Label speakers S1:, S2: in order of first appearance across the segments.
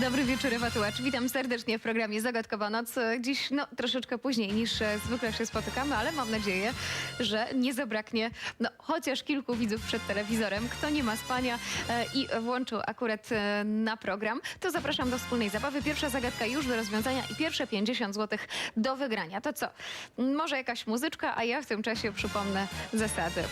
S1: Dobry wieczór, Ewa Tułacz. Witam serdecznie w programie Zagadkowa Noc. Dziś no, troszeczkę później niż e, zwykle się spotykamy, ale mam nadzieję, że nie zabraknie no, chociaż kilku widzów przed telewizorem. Kto nie ma spania e, i włączył akurat e, na program, to zapraszam do wspólnej zabawy. Pierwsza zagadka już do rozwiązania i pierwsze 50 zł do wygrania. To co? Może jakaś muzyczka, a ja w tym czasie przypomnę zasady.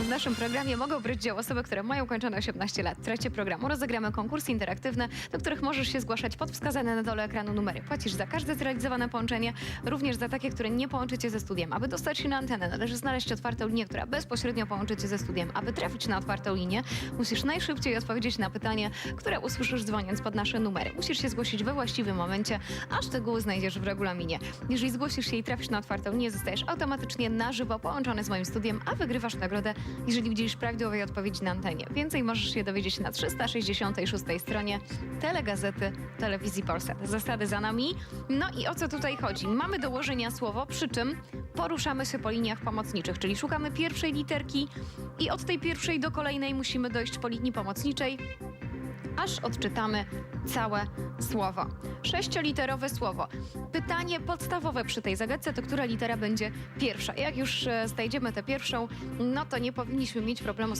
S1: W naszym programie mogą brać udział osoby, które mają ukończone 18 lat. W trakcie programu rozegramy konkursy interaktywne, do których możesz się zgłaszać pod wskazane na dole ekranu numery. Płacisz za każde zrealizowane połączenie, również za takie, które nie połączy cię ze studiem. Aby dostać się na antenę, należy znaleźć otwartą linię, która bezpośrednio połączy cię ze studiem. Aby trafić na otwartą linię, musisz najszybciej odpowiedzieć na pytanie, które usłyszysz dzwoniąc pod nasze numery. Musisz się zgłosić we właściwym momencie, a szczegóły znajdziesz w regulaminie. Jeżeli zgłosisz się i trafisz na otwartą linię, zostajesz automatycznie na żywo połączony z moim studiem, a wygrywasz nagrodę, jeżeli widzisz prawidłowej odpowiedzi na antenie. Więcej możesz się dowiedzieć na 366 stronie telegazety Telewizji Polsat. Zasady za nami. No i o co tutaj chodzi? Mamy dołożenia słowo, przy czym poruszamy się po liniach pomocniczych, czyli szukamy pierwszej literki i od tej pierwszej do kolejnej musimy dojść po linii pomocniczej, aż odczytamy całe słowo. Sześcioliterowe słowo. Pytanie podstawowe przy tej zagadce to która litera będzie pierwsza. Jak już e, znajdziemy tę pierwszą, no to nie powinniśmy mieć problemu z,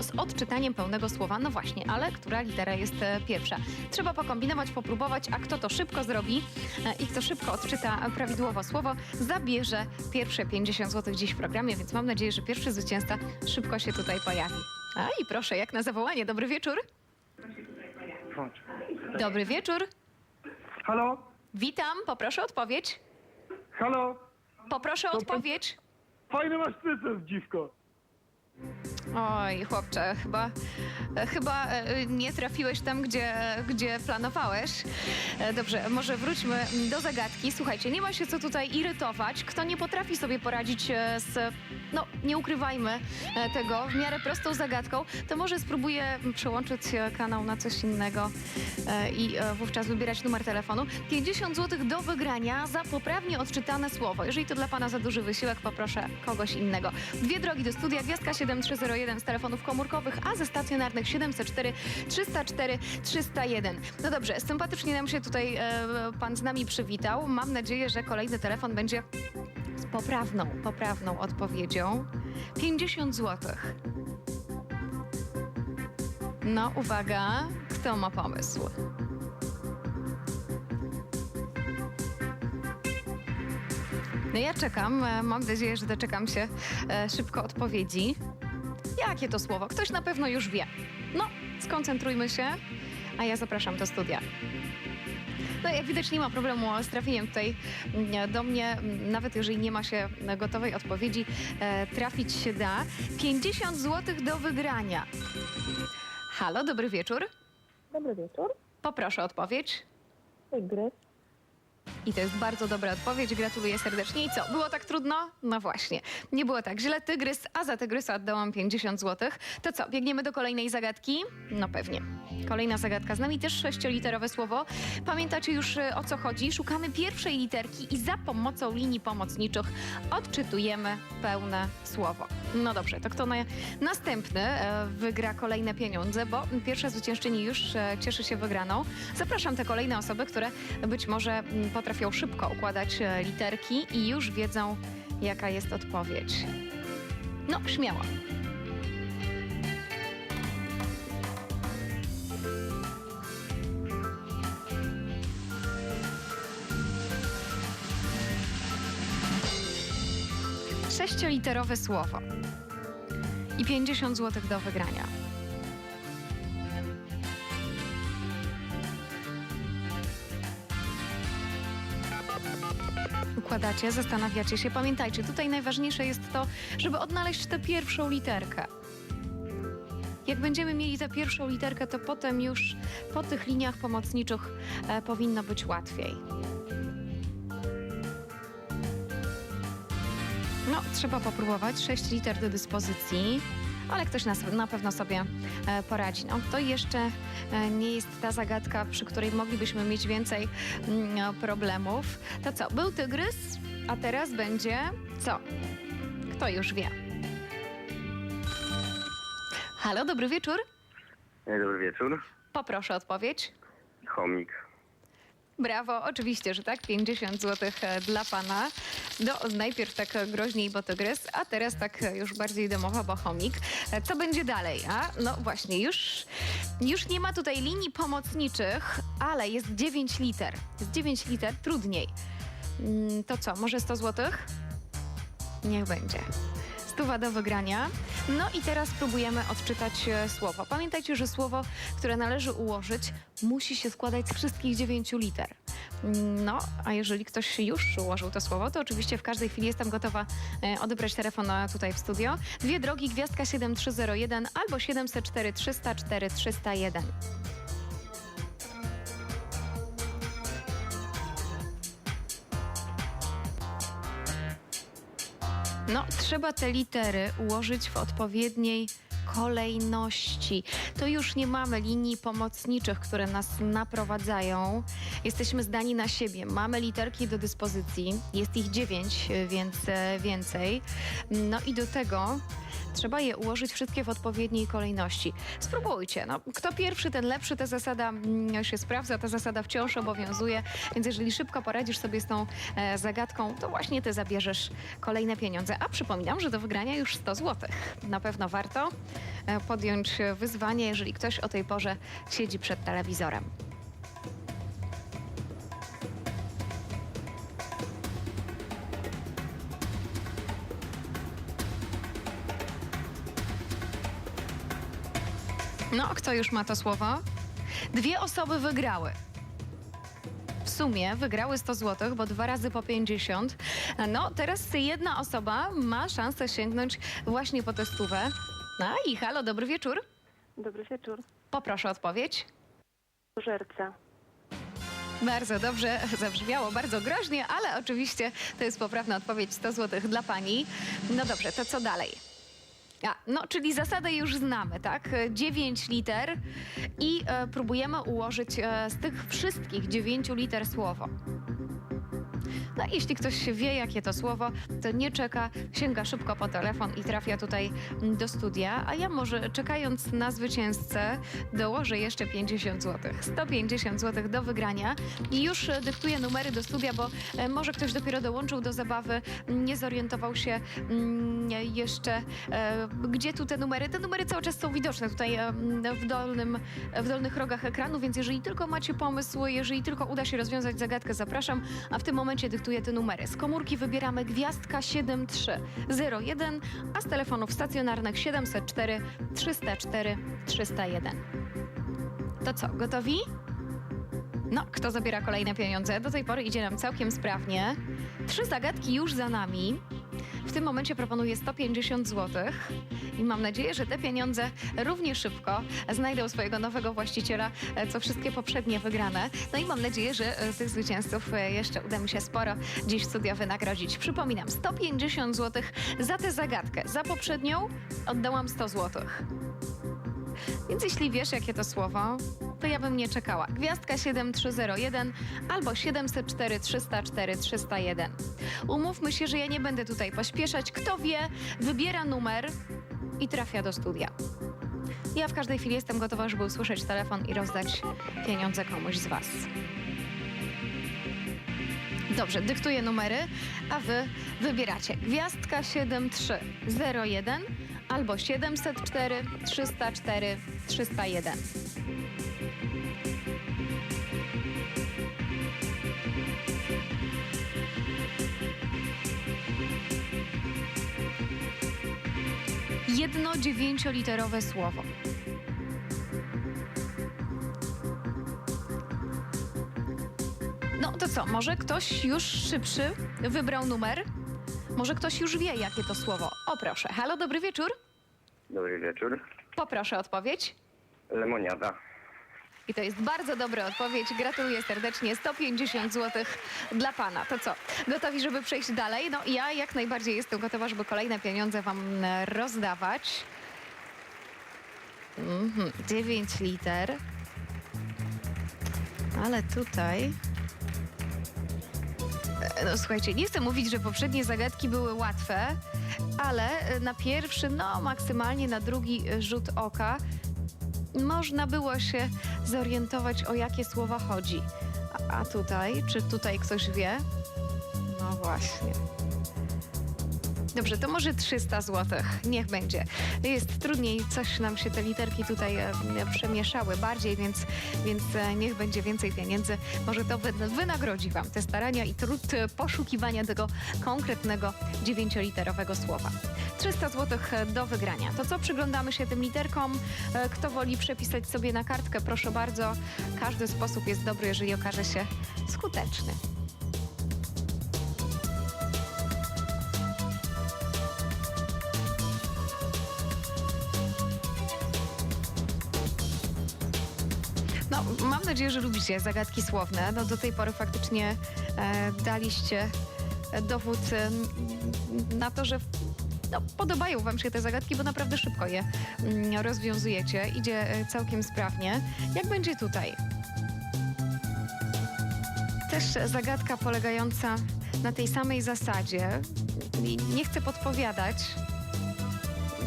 S1: z odczytaniem pełnego słowa. No właśnie, ale która litera jest e, pierwsza? Trzeba pokombinować, popróbować, a kto to szybko zrobi e, i kto szybko odczyta prawidłowo słowo, zabierze pierwsze 50 zł dziś w programie, więc mam nadzieję, że pierwszy zwycięzca szybko się tutaj pojawi. A i proszę, jak na zawołanie. Dobry wieczór. Dobry wieczór.
S2: Halo?
S1: Witam, poproszę odpowiedź.
S2: Halo?
S1: Poproszę
S2: To-
S1: odpowiedź.
S2: Fajny masz cycem, dziwko.
S1: Oj, chłopcze, chyba, chyba e, nie trafiłeś tam, gdzie, gdzie planowałeś. E, Dobrze, może wróćmy do zagadki. Słuchajcie, nie ma się co tutaj irytować. Kto nie potrafi sobie poradzić e, z, no nie ukrywajmy tego, w miarę prostą zagadką, to może spróbuję przełączyć kanał na coś innego i wówczas wybierać numer telefonu. 50 zł do wygrania za poprawnie odczytane słowo. Jeżeli to dla Pana za duży wysiłek, poproszę kogoś innego. Dwie drogi do studia, gwiazdka 7301 z telefonów komórkowych, a ze stacjonarnych 704 304 301. No dobrze, sympatycznie nam się tutaj e, Pan z nami przywitał. Mam nadzieję, że kolejny telefon będzie z poprawną, poprawną odpowiedzią. 50 zł. No, uwaga, kto ma pomysł? No ja czekam, e, mam nadzieję, że doczekam się e, szybko odpowiedzi. Jakie to słowo? Ktoś na pewno już wie. No, skoncentrujmy się, a ja zapraszam do studia. No jak widać nie ma problemu z trafieniem tutaj mm, do mnie, mm, nawet jeżeli nie ma się gotowej odpowiedzi, e, trafić się da. 50 zł do wygrania. Halo, dobry wieczór.
S3: Dobry wieczór.
S1: Poproszę odpowiedź.
S3: Tygrys.
S1: I to jest bardzo dobra odpowiedź. Gratuluję serdecznie. I co? Było tak trudno? No właśnie. Nie było tak źle. Tygrys, a za tygrysa oddałam 50 zł. To co? Biegniemy do kolejnej zagadki? No pewnie. Kolejna zagadka z nami też sześcioliterowe słowo. Pamiętacie już y, o co chodzi? Szukamy pierwszej literki i za pomocą linii pomocniczych odczytujemy pełne słowo. No dobrze, to kto na, następny e, wygra kolejne pieniądze, bo pierwsza zwyciężczyni już e, cieszy się wygraną. Zapraszam te kolejne osoby, które być może mm, potrafią szybko układać e, literki i już wiedzą, jaka jest odpowiedź. No, śmiało. Sześcioliterowe słowo i 50 zł do wygrania. Układacie, zastanawiacie się. Pamiętajcie, tutaj najważniejsze jest to, żeby odnaleźć tę pierwszą literkę. Jak będziemy mieli tę pierwszą literkę, to potem już po tych liniach pomocniczych e, powinno być łatwiej. No, trzeba popróbować. Sześć liter do dyspozycji, ale ktoś nas, na pewno sobie e, poradzi. No, to jeszcze e, nie jest ta zagadka, przy której moglibyśmy mieć więcej mm, no, problemów. To co, był tygrys, a teraz będzie co? Kto już wie? Halo, dobry wieczór.
S2: Dobry wieczór.
S1: Poproszę odpowiedź.
S4: Chomik.
S1: Brawo, oczywiście, że tak. 50 zł dla pana. Do, najpierw tak e, groźniej, bo to gryz, a teraz tak e, już bardziej domowa, bo chomik. E, Co będzie dalej? A no właśnie, już, już nie ma tutaj linii pomocniczych, ale jest 9 liter. Jest 9 liter, trudniej. Mm, To co, może 100 zł? Niech będzie. Stuwa do wygrania. No i teraz spróbujemy odczytać e, słowo. Pamiętajcie, że słowo, które należy ułożyć, musi się składać z wszystkich dziewięciu liter. Mm, No, a jeżeli ktoś już ułożył to słowo, to oczywiście w każdej chwili jestem gotowa e, odebrać telefon e, tutaj w studio. Dwie drogi, gwiazdka 7301 albo 704 304 301. No, trzeba te litery ułożyć w odpowiedniej kolejności. To już nie mamy linii pomocniczych, które nas naprowadzają. Jesteśmy zdani na siebie. Mamy literki do dyspozycji. Jest ich dziewięć, więc e, więcej. No i do tego trzeba je ułożyć wszystkie w odpowiedniej kolejności. Spróbujcie. No, kto pierwszy, ten lepszy. Ta zasada mm, się sprawdza, ta zasada wciąż obowiązuje. Więc jeżeli szybko poradzisz sobie z tą e, zagadką, to właśnie ty zabierzesz kolejne pieniądze. A przypominam, że do wygrania już 100 zł. Na pewno warto e, podjąć wyzwanie, jeżeli ktoś o tej porze siedzi przed telewizorem. No, kto już ma to słowo? Dwie osoby wygrały. W sumie wygrały 100 zł, bo dwa razy po 50. No, teraz jedna osoba ma szansę sięgnąć właśnie po tę stówę. No i halo, dobry wieczór.
S3: Dobry wieczór.
S1: Poproszę odpowiedź.
S3: Żerca.
S1: Bardzo dobrze zabrzmiało, bardzo groźnie, ale oczywiście to jest poprawna odpowiedź 100 zł dla pani. No dobrze, to co dalej? A, no, czyli zasadę już znamy, tak? 9 liter i e, próbujemy ułożyć e, z tych wszystkich 9 liter słowo. No, jeśli ktoś wie, jakie to słowo, to nie czeka, sięga szybko po telefon i trafia tutaj do studia, a ja może czekając na zwycięzcę dołożę jeszcze 50 zł. 150 zł do wygrania i już e, dyktuję numery do studia, bo e, może ktoś dopiero dołączył do zabawy, nie zorientował się mm, jeszcze, e, gdzie tu te numery. Te numery cały czas są widoczne tutaj w, dolnym, w dolnych rogach ekranu, więc jeżeli tylko macie pomysł, jeżeli tylko uda się rozwiązać zagadkę, zapraszam, a w tym momencie te numery. Z komórki wybieramy gwiazdka 7301, a z telefonów stacjonarnych 704 304 301. To co, gotowi? No, kto zabiera kolejne pieniądze? Do tej pory idzie nam całkiem sprawnie. Trzy zagadki już za nami. W tym momencie proponuję 150 zł i mam nadzieję, że te pieniądze równie szybko znajdą swojego nowego właściciela, e, co wszystkie poprzednie wygrane. No i mam nadzieję, że e, tych zwycięzców e, jeszcze uda mi się sporo dziś w wynagrodzić. Przypominam, 150 zł za tę zagadkę. Za poprzednią oddałam 100 zł. Więc jeśli wiesz, jakie to słowo, to ja bym nie czekała. Gwiazdka 7301 albo 704 304 301. Umówmy się, że ja nie będę tutaj pośpieszać. Kto wie, wybiera numer i trafia do studia. Ja w każdej chwili jestem gotowa, żeby usłyszeć telefon i rozdać pieniądze komuś z Was. Dobrze, dyktuję numery, a Wy wybieracie gwiazdka 7301 albo 704 304 301. Jedno dziewięcioliterowe słowo. No to co, może ktoś już szybszy wybrał numer? Może ktoś już wie, jakie to słowo? O proszę. Halo, dobry wieczór.
S4: Dobry wieczór.
S1: Poproszę odpowiedź.
S4: Lemoniada.
S1: I to jest bardzo dobra odpowiedź. Gratuluję serdecznie. 150 zł dla pana. To co? Gotowi, żeby przejść dalej? No ja jak najbardziej jestem gotowa, żeby kolejne pieniądze wam e, rozdawać. Mhm, 9 liter. Ale tutaj... E, No słuchajcie, nie chcę mówić, że poprzednie zagadki były łatwe, ale e, na pierwszy, no maksymalnie na drugi rzut oka można było się zorientować, o jakie słowa chodzi. A, tutaj, czy tutaj ktoś wie? No właśnie. Dobrze, to może 300 zł. Niech będzie. Jest trudniej, coś nam się te literki tutaj e, przemieszały bardziej, więc, więc e, niech będzie więcej pieniędzy. Może to wy, wynagrodzi Wam te starania i trud e, poszukiwania tego konkretnego dziewięcioliterowego słowa. 300 zł do wygrania. To co, przyglądamy się tym literkom? E, Kto woli przepisać sobie na kartkę, proszę bardzo. Każdy sposób jest dobry, jeżeli okaże się skuteczny. Nadzieję, że lubicie zagadki słowne. No, do tej pory faktycznie e, daliście dowód e, na to, że no, podobają Wam się te zagadki, bo naprawdę szybko je mm, rozwiązujecie. Idzie e, całkiem sprawnie. Jak będzie tutaj? Też zagadka polegająca na tej samej zasadzie. Nie chcę podpowiadać,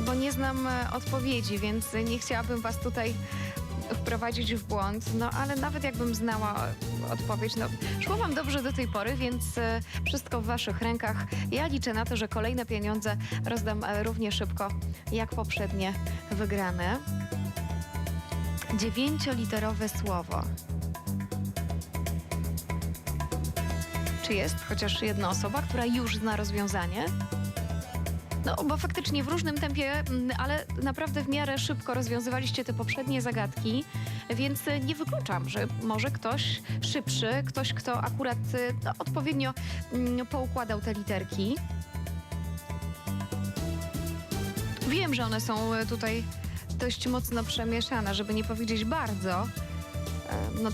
S1: bo nie znam e, odpowiedzi, więc nie chciałabym Was tutaj wprowadzić w błąd, no ale nawet jakbym znała odpowiedź, no szło wam dobrze do tej pory, więc e, wszystko w waszych rękach. Ja liczę na to, że kolejne pieniądze rozdam e, równie szybko jak poprzednie wygrane. Dziewięcioliterowe słowo. Czy jest chociaż jedna osoba, która już zna rozwiązanie? No, bo faktycznie w różnym tempie, mm, ale naprawdę w miarę szybko rozwiązywaliście te poprzednie zagadki, więc nie wykluczam, że może ktoś szybszy, ktoś, kto akurat y, no, odpowiednio mm, poukładał te literki. Wiem, że one są y, tutaj dość mocno przemieszane, żeby nie powiedzieć bardzo. E, No,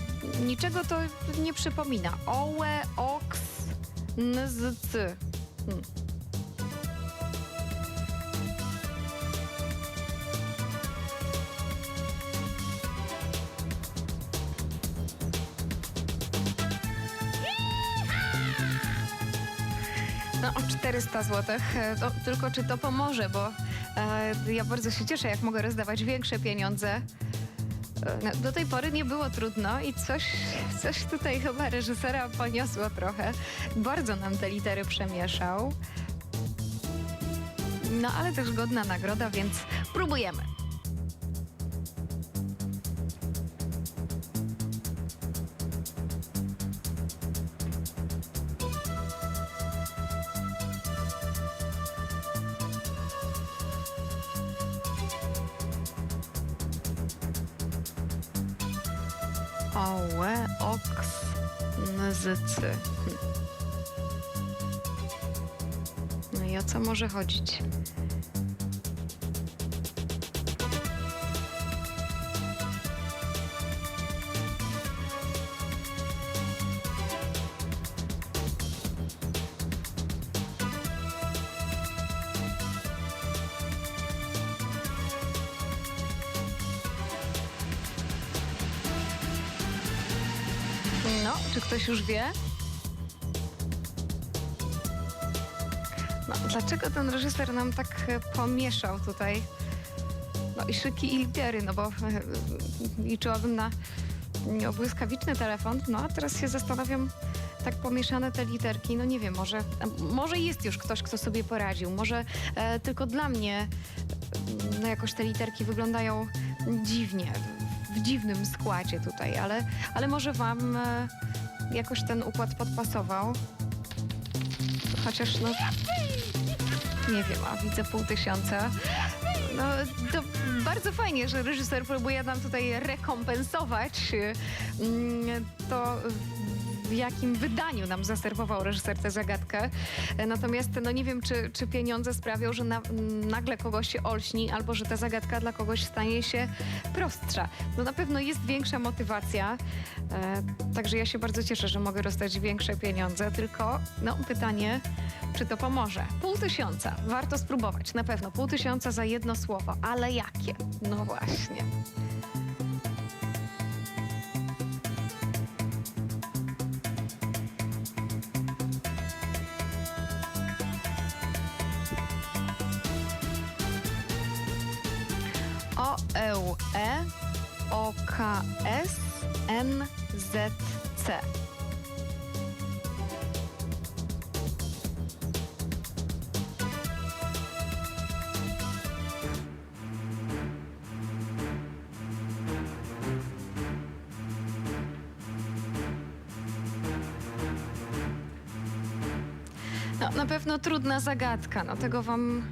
S1: niczego to nie przypomina. Ołe, oks, nzc. Hmm. 400 zł. To, tylko czy to pomoże, bo e, ja bardzo się cieszę, jak mogę rozdawać większe pieniądze. E, no, do tej pory nie było trudno i coś, coś tutaj chyba reżysera poniosło trochę. Bardzo nam te litery przemieszał. No, ale też godna nagroda, więc próbujemy. No i o co może chodzić? Ktoś już wie? No, dlaczego ten reżyser nam tak e, pomieszał tutaj? No i szyki i litery, no bo e, liczyłabym na błyskawiczny telefon, no a teraz się zastanawiam, tak pomieszane te literki, no nie wiem, może, e, może jest już ktoś, kto sobie poradził, może e, tylko dla mnie no jakoś te literki wyglądają dziwnie, w, dziwnym składzie tutaj, ale, ale może wam e, jakoś ten układ podpasował. Chociaż no nie wiem, a widzę pół tysiąca. No to bardzo fajnie, że reżyser próbuje nam tutaj rekompensować mm, to w jakim wydaniu nam zaserwował reżyser tę zagadkę. Natomiast no nie wiem, czy, czy pieniądze sprawią, że na, nagle kogoś się olśni, albo że ta zagadka dla kogoś stanie się prostsza. No na pewno jest większa motywacja, e, także ja się bardzo cieszę, że mogę dostać większe pieniądze, tylko no pytanie, czy to pomoże? Pół tysiąca, warto spróbować, na pewno. Pół tysiąca za jedno słowo, ale jakie? No właśnie. O, eł, e, O, K, S, N, Z, C. No, na pewno trudna zagadka. No, tego wam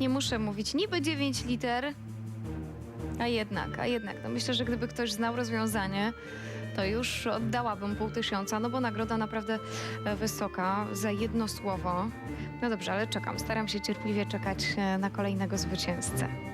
S1: nie muszę mówić. Niby 9 liter, a jednak, a jednak. No, myślę, że gdyby ktoś znał rozwiązanie, to już oddałabym pół tysiąca, no bo nagroda naprawdę e, wysoka za jedno słowo. No dobrze, ale czekam. Staram się cierpliwie czekać e, na kolejnego zwycięzcę.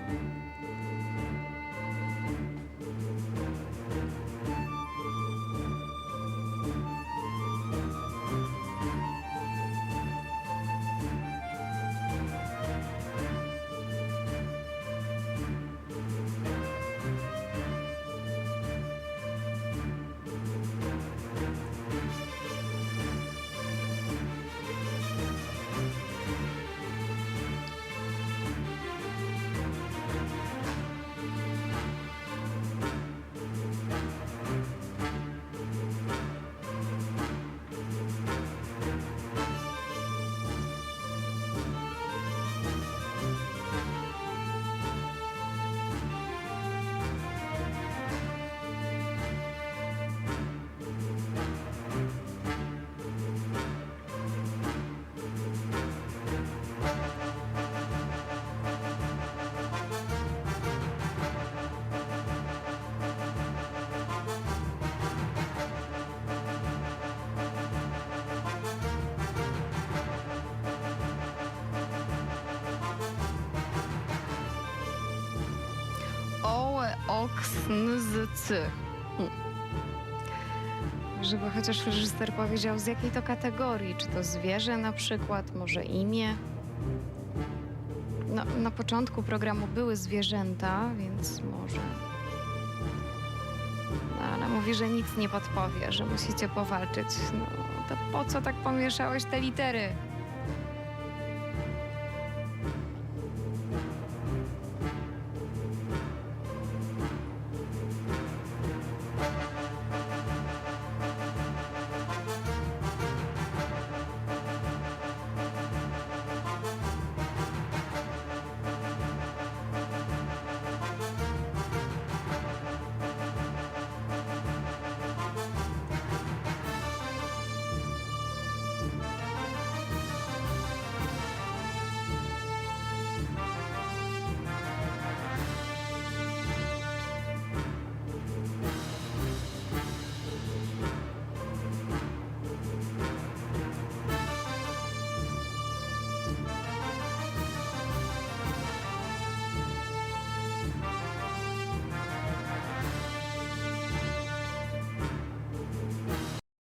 S1: Ołe, oksn, z, c. Hm. Żeby chociaż reżyser powiedział, z jakiej to kategorii. Czy to zwierzę na przykład, może imię? No, na początku programu były zwierzęta, więc może. No, ale mówi, że nic nie podpowie, że musicie powalczyć. No, to po co tak pomieszałeś te litery?